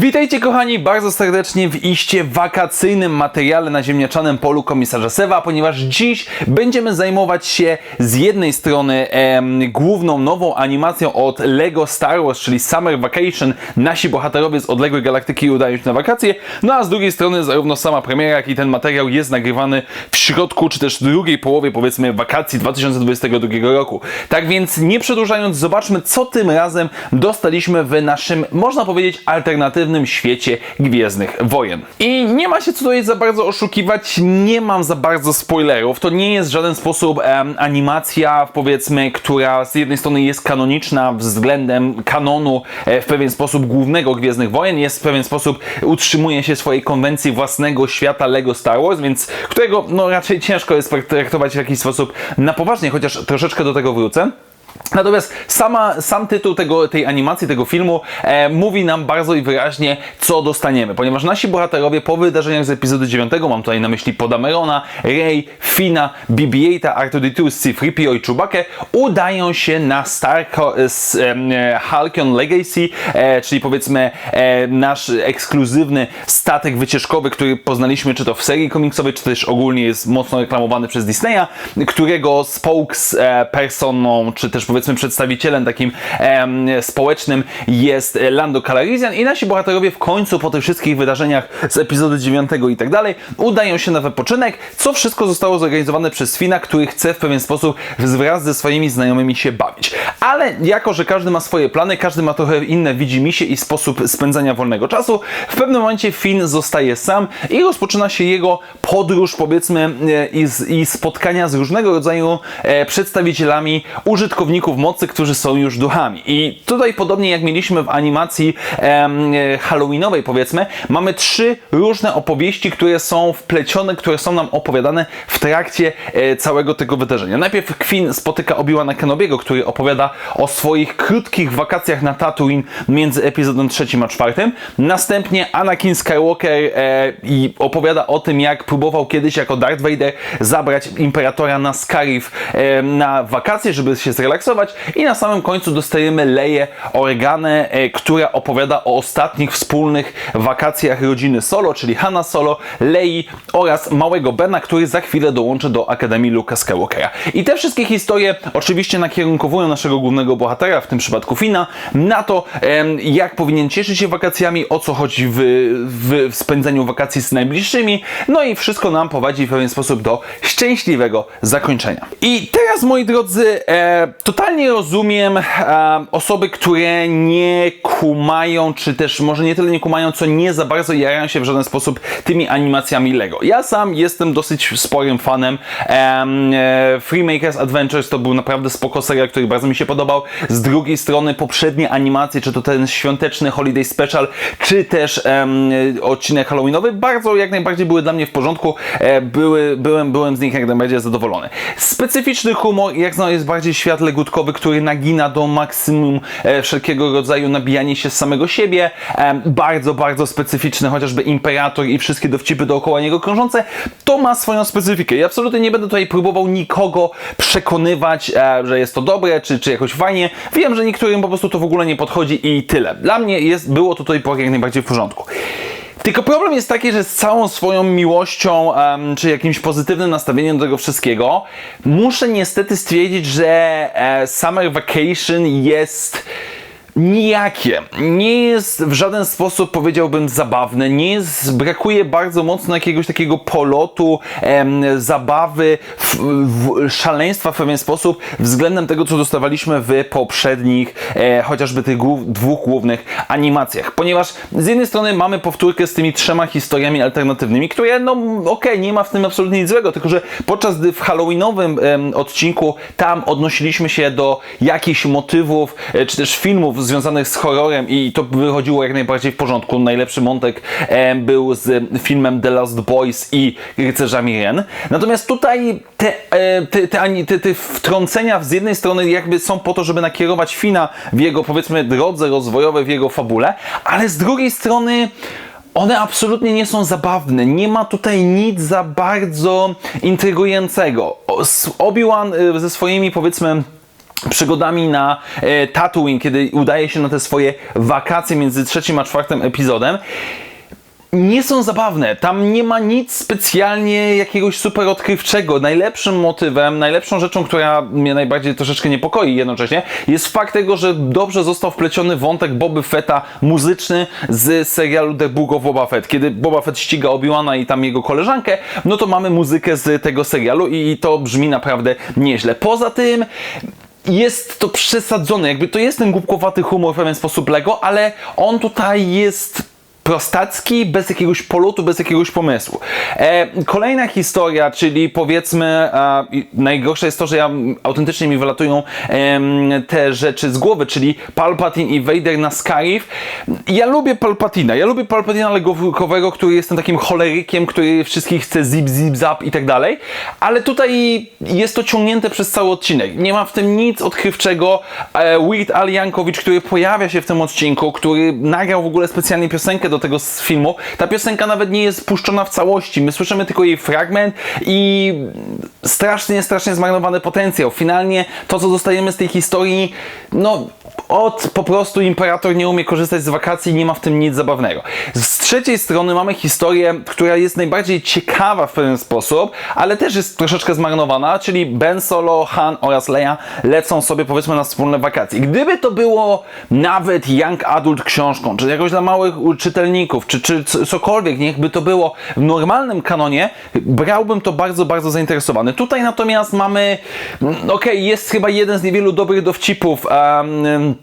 Witajcie kochani bardzo serdecznie w iście wakacyjnym materiale na ziemniaczanym polu komisarza Sewa, ponieważ dziś będziemy zajmować się z jednej strony em, główną nową animacją od LEGO Star Wars, czyli Summer Vacation. Nasi bohaterowie z odległej galaktyki udają się na wakacje, no a z drugiej strony zarówno sama premiera, jak i ten materiał jest nagrywany w środku, czy też drugiej połowie powiedzmy wakacji 2022 roku. Tak więc nie przedłużając, zobaczmy co tym razem dostaliśmy w naszym, można powiedzieć, alternatywnym świecie Gwiezdnych Wojen. I nie ma się tutaj za bardzo oszukiwać, nie mam za bardzo spoilerów. To nie jest w żaden sposób em, animacja, powiedzmy, która z jednej strony jest kanoniczna względem kanonu e, w pewien sposób głównego Gwiezdnych Wojen, jest w pewien sposób utrzymuje się swojej konwencji własnego świata Lego Star Wars, więc którego no raczej ciężko jest traktować w jakiś sposób na poważnie, chociaż troszeczkę do tego wrócę. Natomiast sama, sam tytuł tego, tej animacji, tego filmu e, mówi nam bardzo i wyraźnie, co dostaniemy, ponieważ nasi bohaterowie po wydarzeniach z epizodu 9, mam tutaj na myśli Podamerona, Rey, Fina, BB-8, R2-D2, C-3PO i Chewbacca, udają się na Star z, e, Halcyon Legacy, e, czyli powiedzmy e, nasz ekskluzywny statek wycieczkowy, który poznaliśmy czy to w serii komiksowej, czy też ogólnie jest mocno reklamowany przez Disneya, którego spokespersoną, czy też powiedzmy przedstawicielem takim społecznym jest Lando Calrissian i nasi bohaterowie w końcu po tych wszystkich wydarzeniach z epizodu 9 i tak dalej udają się na wypoczynek, co wszystko zostało zorganizowane przez Fina, który chce w pewien sposób wraz ze swoimi znajomymi się bawić. Ale jako, że każdy ma swoje plany, każdy ma trochę inne widzimisię i sposób spędzania wolnego czasu, w pewnym momencie Finn zostaje sam i rozpoczyna się jego podróż powiedzmy e, i, i spotkania z różnego rodzaju e, przedstawicielami użytkowników mocy, którzy są już duchami. I tutaj podobnie jak mieliśmy w animacji em, halloweenowej powiedzmy, mamy trzy różne opowieści, które są wplecione, które są nam opowiadane w trakcie e, całego tego wydarzenia. Najpierw Queen spotyka Obi-Wana Kenobiego, który opowiada o swoich krótkich wakacjach na Tatooine między epizodem trzecim a czwartym. Następnie Anakin Skywalker e, i opowiada o tym, jak próbował kiedyś jako Darth Vader zabrać Imperatora na Scarif e, na wakacje, żeby się zrelaksować. I na samym końcu dostajemy Leję Organę, e, która opowiada o ostatnich wspólnych wakacjach rodziny Solo, czyli Hanna Solo, Lei oraz małego Bena, który za chwilę dołączy do Akademii Luka Skywalkera. I te wszystkie historie oczywiście nakierunkowują naszego głównego bohatera, w tym przypadku Fina, na to, jak powinien cieszyć się wakacjami, o co chodzi w, w, spędzeniu wakacji z najbliższymi, no i wszystko nam prowadzi w pewien sposób do szczęśliwego zakończenia. I teraz, moi drodzy, e, totalnie rozumiem e, osoby, które nie kumają, czy też może nie tyle nie kumają, co nie za bardzo jarają się w żaden sposób tymi animacjami Lego. Ja sam jestem dosyć sporym fanem em, e, Freemakers Adventures, to był naprawdę spoko serial, który bardzo mi się podobał. Z drugiej strony poprzednie animacje, czy to ten świąteczny Holiday Special, czy też odcinek Halloweenowy, bardzo jak najbardziej były dla mnie w porządku. E, były, byłem, byłem z nich jak najbardziej zadowolony. Specyficzny humor, jak znał, jest bardziej świat legutkowy, który nagina do maksimum e, wszelkiego rodzaju nabijanie się z samego siebie. E, bardzo, bardzo specyficzny, chociażby Imperator i wszystkie dowcipy dookoła niego krążące, to ma swoją specyfikę. I absolutnie nie będę tutaj próbował nikogo przekonywać, e, że jest to dobre, czy, czy jakoś fajnie. Wiem, że niektórym po prostu to w ogóle nie podchodzi i tyle. Dla mnie jest, było to tutaj jak najbardziej w porządku. Tylko problem jest taki, że z całą swoją miłością, em, czy jakimś pozytywnym nastawieniem do tego wszystkiego, muszę niestety stwierdzić, że e, Summer Vacation jest nijakie. Nie jest w żaden sposób, powiedziałbym, zabawne. Nie jest, brakuje bardzo mocno jakiegoś takiego polotu, em, zabawy, w, szaleństwa w pewien sposób względem tego, co dostawaliśmy w poprzednich, e, chociażby tych głów, dwóch głównych animacjach. Ponieważ z jednej strony mamy powtórkę z tymi trzema historiami alternatywnymi, które, no okej, nie ma w tym absolutnie nic złego, tylko że podczas gdy w halloweenowym em, odcinku tam odnosiliśmy się do jakichś motywów, e, czy też filmów związanych z horrorem i to wychodziło jak najbardziej w porządku. Najlepszy montek e, był z filmem The Last Boys i Rycerzami Ren. Natomiast tutaj te, e, te, te, te, te wtrącenia z jednej strony jakby są po to, żeby nakierować Fina w jego powiedzmy drodze rozwojowej, w jego fabule, ale z drugiej strony one absolutnie nie są zabawne. Nie ma tutaj nic za bardzo intrygującego. Obi-Wan y, ze swoimi powiedzmy przygodami na e, Tatooine, kiedy udaje się na te swoje wakacje między trzecim a czwartym epizodem nie są zabawne. Tam nie ma nic specjalnie jakiegoś super odkrywczego. Najlepszym motywem, najlepszą rzeczą, która mnie najbardziej troszeczkę niepokoi jednocześnie, jest fakt tego, że dobrze został wpleciony wątek Boby Fetta muzyczny z serialu The Book of Boba Fett. Kiedy Boba Fett ściga Obi-Wana i tam jego koleżankę, no to mamy muzykę z tego serialu i to brzmi naprawdę nieźle. Poza tym jest to przesadzone, jakby to jest ten głupkowaty humor w pewien sposób Lego, ale on tutaj jest prostacki, bez jakiegoś polotu, bez jakiegoś pomysłu. E, kolejna historia, czyli powiedzmy, e, najgorsze jest to, że ja autentycznie mi wylatują em, te rzeczy z głowy, czyli Palpatine i Vader na Scarif. Ja lubię Palpatina, ja lubię Palpatina legowego, który jest takim cholerykiem, który wszystkich chce zip, zip, zap i tak dalej, ale tutaj jest to ciągnięte przez cały odcinek. Nie ma w tym nic odkrywczego. E, Weird Al Jankowicz, który pojawia się w tym odcinku, który nagrał w ogóle specjalnie piosenkę do tego z filmu. Ta piosenka nawet nie jest puszczona w całości. My słyszymy tylko jej fragment i strasznie, strasznie zmarnowany potencjał. Finalnie to, co dostajemy z tej historii, no od po prostu imperator nie umie korzystać z wakacji, nie ma w tym nic zabawnego. Z trzeciej strony mamy historię, która jest najbardziej ciekawa w pewien sposób, ale też jest troszeczkę zmarnowana, czyli Ben Solo, Han oraz Leia lecą sobie powiedzmy na wspólne wakacje. Gdyby to było nawet young adult książką, czy jakoś dla małych czytelników, czy, czy cokolwiek, niechby to było w normalnym kanonie, brałbym to bardzo, bardzo zainteresowany. Tutaj natomiast mamy, mm, okej, jest chyba jeden z niewielu dobrych dowcipów, em,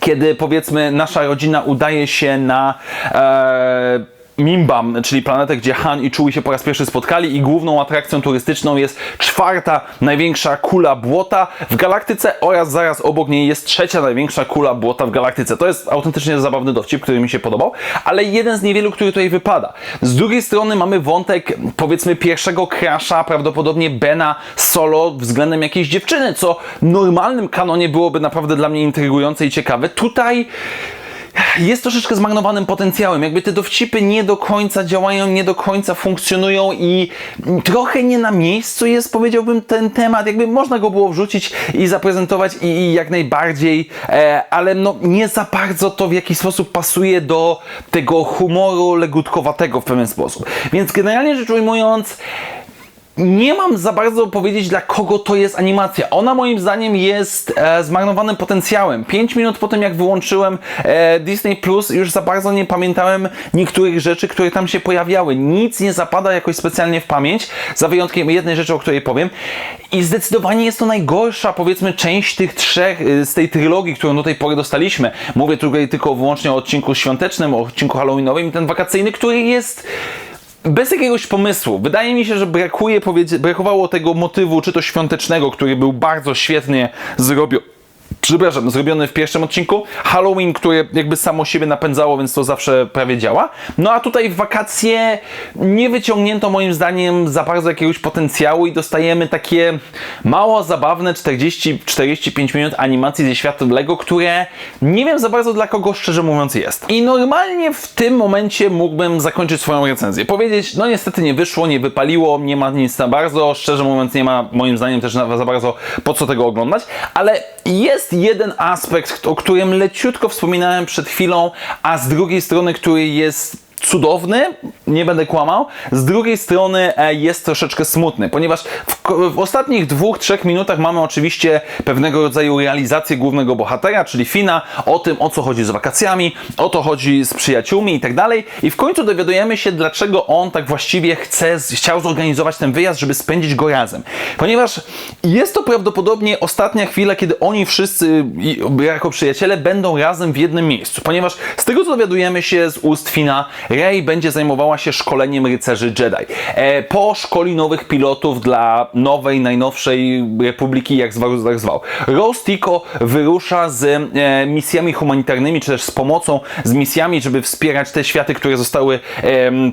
kiedy powiedzmy nasza rodzina udaje się na e, Mimbam, czyli planetę, gdzie Han i Chewie się po raz pierwszy spotkali i główną atrakcją turystyczną jest czwarta największa kula błota w galaktyce oraz zaraz obok niej jest trzecia największa kula błota w galaktyce. To jest autentycznie zabawny dowcip, który mi się podobał, ale jeden z niewielu, który tutaj wypada. Z drugiej strony mamy wątek powiedzmy pierwszego crasha, prawdopodobnie Bena solo względem jakiejś dziewczyny, co w normalnym kanonie byłoby naprawdę dla mnie intrygujące i ciekawe. Tutaj jest troszeczkę zmarnowanym potencjałem. Jakby te dowcipy nie do końca działają, nie do końca funkcjonują i trochę nie na miejscu jest, powiedziałbym, ten temat. Jakby można go było wrzucić i zaprezentować i, i jak najbardziej, e, ale no nie za bardzo to w jakiś sposób pasuje do tego humoru legutkowatego w pewien sposób. Więc generalnie rzecz ujmując, nie mam za bardzo powiedzieć, dla kogo to jest animacja. Ona moim zdaniem jest e, zmarnowanym potencjałem. 5 minut po tym, jak wyłączyłem e, Disney Plus, już za bardzo nie pamiętałem niektórych rzeczy, które tam się pojawiały. Nic nie zapada jakoś specjalnie w pamięć, za wyjątkiem jednej rzeczy, o której powiem. I zdecydowanie jest to najgorsza, powiedzmy, część tych trzech, y, z tej trylogii, którą do tej pory dostaliśmy. Mówię tutaj tylko wyłącznie o odcinku świątecznym, o odcinku halloweenowym i ten wakacyjny, który jest bez jakiegoś pomysłu. Wydaje mi się, że brakuje, brakowało tego motywu, czy to świątecznego, który był bardzo świetnie zrobiony. Przepraszam, zrobiony w pierwszym odcinku. Halloween, które jakby samo siebie napędzało, więc to zawsze prawie działa. No a tutaj w wakacje nie wyciągnięto moim zdaniem za bardzo jakiegoś potencjału i dostajemy takie mało zabawne 40-45 minut animacji ze światem Lego, które nie wiem za bardzo dla kogo szczerze mówiąc jest. I normalnie w tym momencie mógłbym zakończyć swoją recenzję. Powiedzieć, no niestety nie wyszło, nie wypaliło, nie ma nic za bardzo, szczerze mówiąc nie ma moim zdaniem też za bardzo po co tego oglądać, ale jest jeden aspekt, o którym leciutko wspominałem przed chwilą, a z drugiej strony, który jest cudowny, nie będę kłamał. Z drugiej strony e, jest troszeczkę smutny, ponieważ w, w ostatnich dwóch, trzech minutach mamy oczywiście pewnego rodzaju realizację głównego bohatera, czyli Fina, o tym, o co chodzi z wakacjami, o to chodzi z przyjaciółmi i tak dalej. I w końcu dowiadujemy się, dlaczego on tak właściwie chce, chciał zorganizować ten wyjazd, żeby spędzić go razem. Ponieważ jest to prawdopodobnie ostatnia chwila, kiedy oni wszyscy jako przyjaciele będą razem w jednym miejscu. Ponieważ z tego, co dowiadujemy się z ust Fina, Rey będzie zajmowała się szkoleniem rycerzy Jedi. E, po szkoli nowych pilotów dla nowej, najnowszej republiki, jak zwał, tak zwał. Rose Tico wyrusza z e, misjami humanitarnymi, czy też z pomocą, z misjami, żeby wspierać te światy, które zostały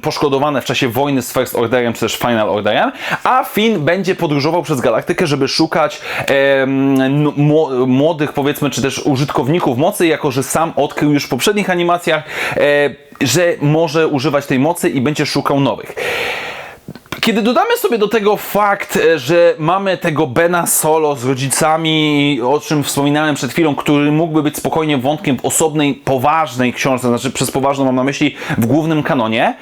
poszkodowane w czasie wojny z First Orderem, czy też Final Orderem, a Finn będzie podróżował przez galaktykę, żeby szukać em, n- mło- młodych, powiedzmy, czy też użytkowników mocy, jako że sam odkrył już w poprzednich animacjach e, że może używać tej mocy i będzie szukał nowych. Kiedy dodamy sobie do tego fakt, e, że mamy tego Bena Solo z rodzicami, o czym wspominałem przed chwilą, który mógłby być spokojnie wątkiem w osobnej, poważnej książce, znaczy przez poważną mam na myśli w głównym kanonie,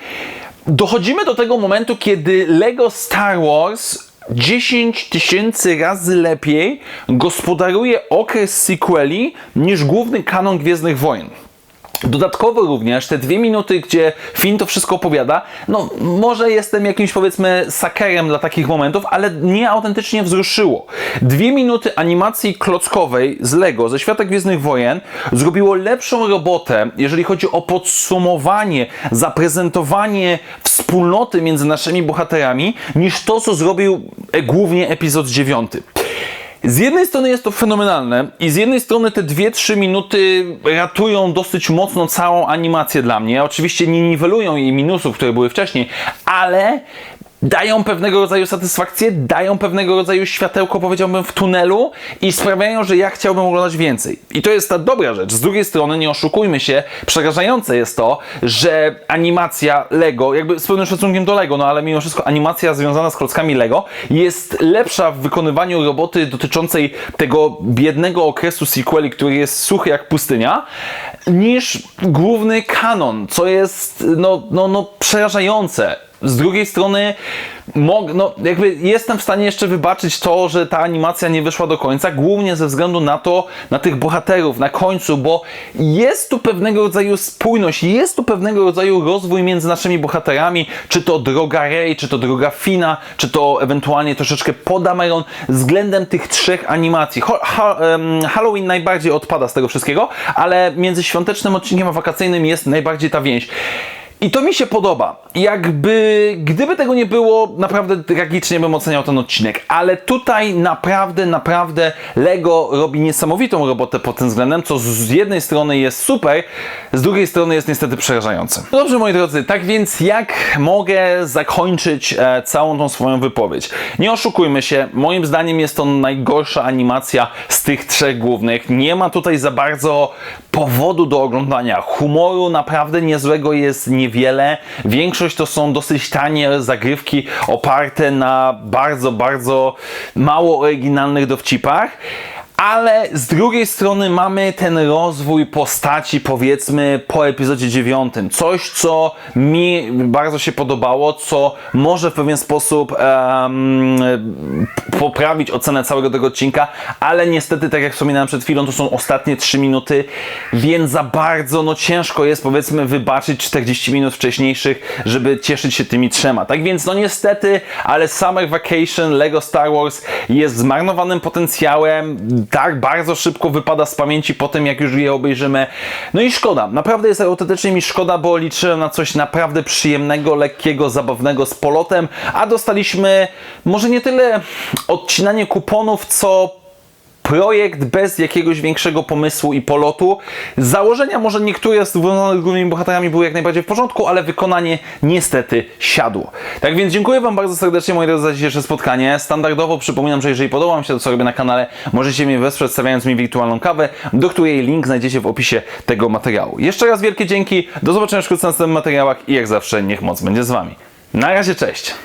dochodzimy do tego momentu, kiedy Lego Star Wars 10 tysięcy razy lepiej gospodaruje okres sequeli niż główny kanon Gwiezdnych Wojen. Dodatkowo również te dwie minuty, gdzie Finn to wszystko opowiada, no może jestem jakimś powiedzmy sakerem dla takich momentów, ale mnie autentycznie wzruszyło. Dwie minuty animacji klockowej z Lego, ze świata Gwiezdnych Wojen, zrobiło lepszą robotę, jeżeli chodzi o podsumowanie, zaprezentowanie wspólnoty między naszymi bohaterami, niż to, co zrobił e, głównie epizod 9. Z jednej strony jest to fenomenalne i z jednej strony te 2-3 minuty ratują dosyć mocno całą animację dla mnie. Oczywiście nie niwelują jej minusów, które były wcześniej, ale dają pewnego rodzaju satysfakcję, dają pewnego rodzaju światełko, powiedziałbym, w tunelu i sprawiają, że ja chciałbym oglądać więcej. I to jest ta dobra rzecz. Z drugiej strony, nie oszukujmy się, przerażające jest to, że animacja Lego, jakby z pełnym szacunkiem do Lego, no ale mimo wszystko animacja związana z klockami Lego jest lepsza w wykonywaniu roboty dotyczącej tego biednego okresu sequeli, który jest suchy jak pustynia, niż główny kanon, co jest no, no, no przerażające. Z drugiej strony, no, jakby jestem w stanie jeszcze wybaczyć to, że ta animacja nie wyszła do końca, głównie ze względu na to, na tych bohaterów, na końcu, bo jest tu pewnego rodzaju spójność, jest tu pewnego rodzaju rozwój między naszymi bohaterami, czy to droga Rey, czy to droga Fina, czy to ewentualnie troszeczkę Podameron, względem tych trzech animacji. Ho, ha, em, Halloween najbardziej odpada z tego wszystkiego, ale między świątecznym odcinkiem a wakacyjnym jest najbardziej ta więź. I to mi się podoba. Jakby, gdyby tego nie było, naprawdę tragicznie bym oceniał ten odcinek. Ale tutaj naprawdę, naprawdę Lego robi niesamowitą robotę pod tym względem, co z jednej strony jest super, z drugiej strony jest niestety przerażające. Dobrze, moi drodzy, tak więc jak mogę zakończyć e, całą tą swoją wypowiedź? Nie oszukujmy się, moim zdaniem jest to najgorsza animacja z tych trzech głównych. Nie ma tutaj za bardzo powodu do oglądania. Humoru naprawdę niezłego jest niewiele. Większość to są dosyć tanie zagrywki oparte na bardzo, bardzo mało oryginalnych dowcipach. Ale z drugiej strony mamy ten rozwój postaci, powiedzmy, po epizodzie 9. Coś, co mi bardzo się podobało, co może w pewien sposób em, poprawić ocenę całego tego odcinka, ale niestety, tak jak wspominałem przed chwilą, to są ostatnie 3 minuty, więc za bardzo no ciężko jest powiedzmy wybaczyć 40 minut wcześniejszych, żeby cieszyć się tymi trzema. Tak więc no niestety, ale Summer Vacation Lego Star Wars jest zmarnowanym potencjałem, tak bardzo szybko wypada z pamięci po tym, jak już je obejrzymy. No i szkoda, naprawdę jest autentycznie mi szkoda, bo liczyłem na coś naprawdę przyjemnego, lekkiego, zabawnego z polotem, a dostaliśmy może nie tyle odcinanie kuponów, co projekt bez jakiegoś większego pomysłu i polotu. Z założenia może niektóre z głównymi bohaterami były jak najbardziej w porządku, ale wykonanie niestety siadło. Tak więc dziękuję Wam bardzo serdecznie moi drodzy za dzisiejsze spotkanie. Standardowo przypominam, że jeżeli podoba Wam się to, co robię na kanale, możecie mnie wesprzeć stawiając mi wirtualną kawę, do której link znajdziecie w opisie tego materiału. Jeszcze raz wielkie dzięki, do zobaczenia wkrótce w następnych materiałach i jak zawsze niech moc będzie z Wami. Na razie, cześć!